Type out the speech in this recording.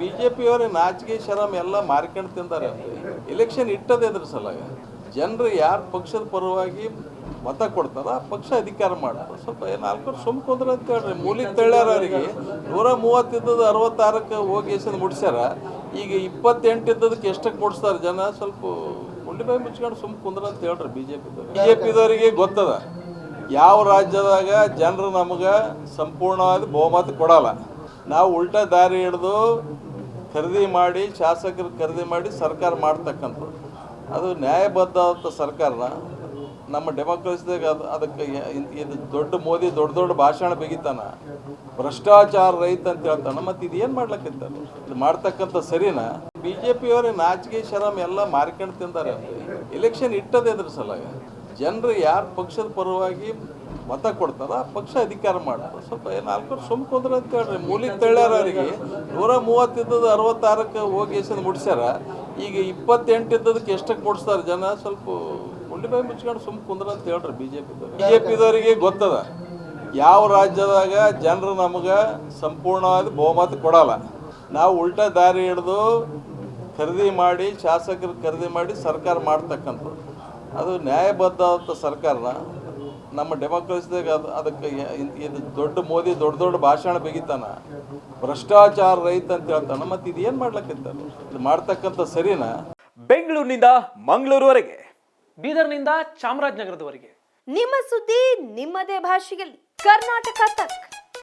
ಬಿಜೆಪಿಯವರೇ ನಾಚಿಕೆ ಶರಮ್ ಎಲ್ಲ ಮಾರ್ಕೊಂಡು ತಿಂದಾರೆ ಎಲೆಕ್ಷನ್ ಇಟ್ಟದೇ ಇದ್ರ ಸಲಗ ಜನರು ಯಾರು ಪಕ್ಷದ ಪರವಾಗಿ ಮತ ಕೊಡ್ತಾರ ಪಕ್ಷ ಅಧಿಕಾರ ಮಾಡ್ತಾರೆ. ಸ್ವಲ್ಪ ನಾಲ್ಕು ಸುಮ್ ಕುಂದ್ರ ಅಂತ ಹೇಳ್ರಿ. ಮೂಲಿಗೆ ತಳ್ಳ್ಯಾರ ಅವರಿಗೆ ನೂರ ಮೂವತ್ತಿದ್ದದ ಅರವತ್ತಾರಕ್ಕೆ ಹೋಗಿ ಎಸ್ ಮುಡ್ಸ್ಯಾರ ಈಗ ಇಪ್ಪತ್ತೆಂಟು ಇದ್ದದಕ್ಕೆ ಎಷ್ಟಕ್ಕೆ ಮುಡಿಸ್ತಾರೆ ಜನ? ಸ್ವಲ್ಪ ಗುಂಡಿ ಬಾಯಿ ಮುಚ್ಕೊಂಡು ಸುಮ್ ಕುಂದ್ರ ಅಂತ ಹೇಳ್ರಿ ಬಿ ಜೆ ಪಿದವ್ರು ಬಿ ಜೆ ಪಿದವರಿಗೆ ಗೊತ್ತದ. ಯಾವ ರಾಜ್ಯದಾಗ ಜನರು ನಮಗೆ ಸಂಪೂರ್ಣವಾದ ಬಹುಮತ ಕೊಡಲ್ಲ. ನಾವು ಉಲ್ಟಾ ದಾರಿ ಹಿಡಿದು ಖರೀದಿ ಮಾಡಿ ಶಾಸಕರು ಖರೀದಿ ಮಾಡಿ ಸರ್ಕಾರ ಮಾಡ್ತಕ್ಕಂಥದ್ದು. ಅದು ನ್ಯಾಯಬದ್ಧವಂಥ ಸರ್ಕಾರನ ನಮ್ಮ ಡೆಮೋಕ್ರಸಿದಾಗ ಅದು ಅದಕ್ಕೆ ಇದು ದೊಡ್ಡ ಮೋದಿ ದೊಡ್ಡ ದೊಡ್ಡ ಭಾಷಣ ಬಿಗಿತಾನ, ಭ್ರಷ್ಟಾಚಾರ ರೈತ ಅಂತ ಹೇಳ್ತಾನೆ, ಮತ್ತು ಇದು ಏನು ಇದು ಮಾಡ್ತಕ್ಕಂಥ ಸರಿನಾ? ಬಿ ಜೆ ಪಿಯವರೇ ನಾಚಿಕೆ ಶರಮ್ ಎಲ್ಲ ಮಾರ್ಕೊಂಡು ತಿಂದಾರೆ ಎಲೆಕ್ಷನ್ ಇಟ್ಟದೇ ಇದ್ರ ಸಲಾಗ ಜನರು ಯಾರು ಪಕ್ಷದ ಪರವಾಗಿ ಮತ ಕೊಡ್ತಾರ, ಪಕ್ಷ ಅಧಿಕಾರ ಮಾಡ್ತಾರೆ. ಸ್ವಲ್ಪ ನಾಲ್ಕು ವರ್ಷ ಸುಮ್ ಕುಂದ್ರ ಅಂತ ಹೇಳ್ರಿ. ಮೂಲಿಗೆ ತಳ್ಳ್ಯಾರ ಅವರಿಗೆ. ನೂರ ಮೂವತ್ತಿದ್ದದ್ದು ಅರವತ್ತಾರಕ್ಕೆ ಹೋಗಿ ಎಸೆದು ಮುಡ್ಸ್ಯಾರ ಈಗ ಇಪ್ಪತ್ತೆಂಟು ಇದ್ದದಕ್ಕೆ ಎಷ್ಟಕ್ಕೆ ಮುಡ್ಸ್ತಾರೆ ಜನ? ಸ್ವಲ್ಪ ಬಾಯಿ ಮುಚ್ಕೊಂಡು ಸುಮ್ ಕುಂದ್ರ ಅಂತ ಹೇಳ್ರಿ ಬಿ ಜೆ ಪಿದವ್ರು ಬಿ ಜೆ ಪಿದವರಿಗೆ ಗೊತ್ತದ. ಯಾವ ರಾಜ್ಯದಾಗ ಜನರು ನಮಗೆ ಸಂಪೂರ್ಣವಾದ ಬಹುಮತ ಕೊಡಲ್ಲ. ನಾವು ಉಲ್ಟಾ ದಾರಿ ಹಿಡಿದು ಖರೀದಿ ಮಾಡಿ, ಶಾಸಕರು ಖರೀದಿ ಮಾಡಿ ಸರ್ಕಾರ ಮಾಡ್ತಕ್ಕಂಥದ್ದು. ಅದು ನ್ಯಾಯಬದ್ಧವಾದಂಥ ಸರ್ಕಾರನ ನಮ್ಮ ಡೆಮೋಕ್ರಸಿದಾಗ ಅದು ಅದಕ್ಕೆ ಇದ್- ಇದು ದೊಡ್ಡ ಮೋದಿ ದೊಡ್ಡ ದೊಡ್ಡ ಭಾಷಣ ಬಿಗಿತಾನ. ಭ್ರಷ್ಟಾಚಾರ ರೈತ ಅಂತ ಹೇಳ್ತಾನ. ಮತ್ತೆ ಇದು ಏನು ಮಾಡ್ಲಕ್ಕಿರ್ತಾರೆ ಇದು ಮಾಡ್ತಕ್ಕಂಥ ಸರಿನಾ? ಬೆಂಗಳೂರಿನಿಂದ ಮಂಗಳೂರುವರೆಗೆ. ಬೀದರ್ನಿಂದ ಚಾಮರಾಜನಗರದವರೆಗೆ. ನಿಮ್ಮ ಸುದ್ದಿ ನಿಮ್ಮದೇ ಭಾಷೆಯಲ್ಲಿ. ಕರ್ನಾಟಕ ತಕ್.